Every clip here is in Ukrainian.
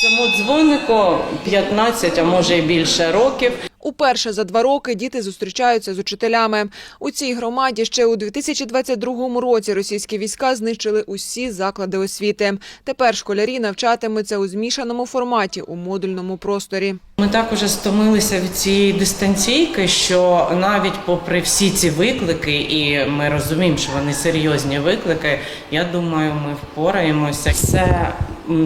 Цьому дзвонику 15, а може і більше років. Уперше за два роки діти зустрічаються з учителями. У цій громаді ще у 2022 році російські війська знищили усі заклади освіти. Тепер школярі навчатимуться у змішаному форматі у модульному просторі. Ми так уже стомилися від цієї дистанційки, що навіть попри всі ці виклики, і ми розуміємо, що вони серйозні виклики. Я думаю, ми впораємося. Це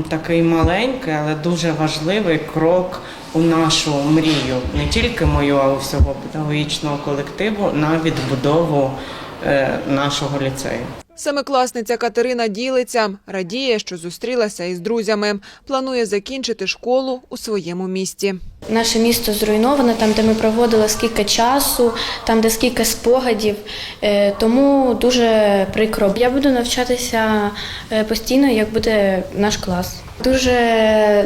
такий маленький, але дуже важливий крок у нашу мрію, не тільки мою, а усього педагогічного колективу на відбудову е, нашого ліцею. Семикласниця Катерина ділиться, радіє, що зустрілася із друзями. Планує закінчити школу у своєму місті. Наше місто зруйноване, там, де ми проводили скільки часу, там, де скільки спогадів. Е, Тому дуже прикро. Я буду навчатися е, постійно, як буде наш клас. Дуже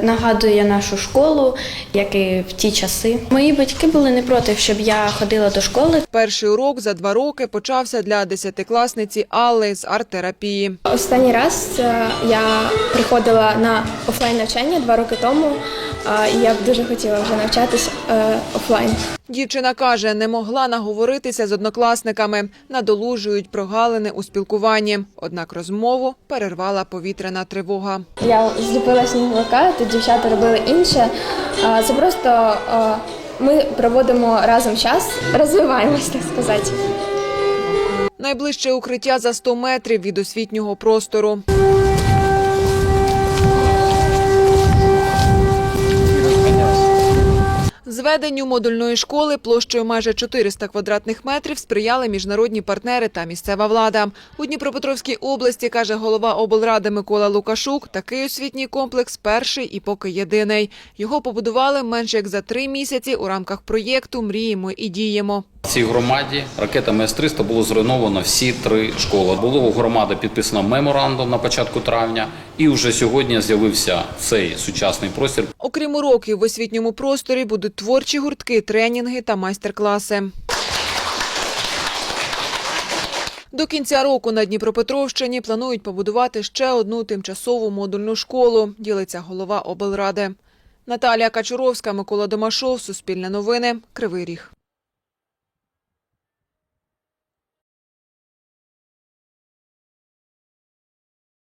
нагадує нашу школу, як і в ті часи. Мої батьки були не проти, щоб я ходила до школи. Перший урок за два роки почався для десятикласниці Алли з арт-терапії. Останній раз е, я приходила на офлайн навчання два роки тому, і я б дуже хотіла вже навчатись е, офлайн. Дівчина каже, не могла наговоритися з однокласниками, надолужують прогалини у спілкуванні. Однак розмову перервала повітряна тривога. Я зліпила сніговика, тут дівчата робили інше. Це просто ми проводимо разом час, розвиваємось, так сказати. Найближче укриття за 100 метрів від освітнього простору. Зведенню модульної школи площею майже 400 квадратних метрів сприяли міжнародні партнери та місцева влада. У Дніпропетровській області, каже голова облради Микола Лукашук, такий освітній комплекс перший і поки єдиний. Його побудували менше як за три місяці у рамках проєкту Мріємо і діємо. В цій громаді ракетами С-300 було зруйновано всі три школи. Було у громади підписано меморандум на початку травня, і вже сьогодні з'явився цей сучасний простір. Окрім уроків в освітньому просторі будуть творчі гуртки, тренінги та майстер-класи. До кінця року на Дніпропетровщині планують побудувати ще одну тимчасову модульну школу, ділиться голова облради. Наталія Качуровська, Микола Домашов, Суспільне новини, Кривий Ріг.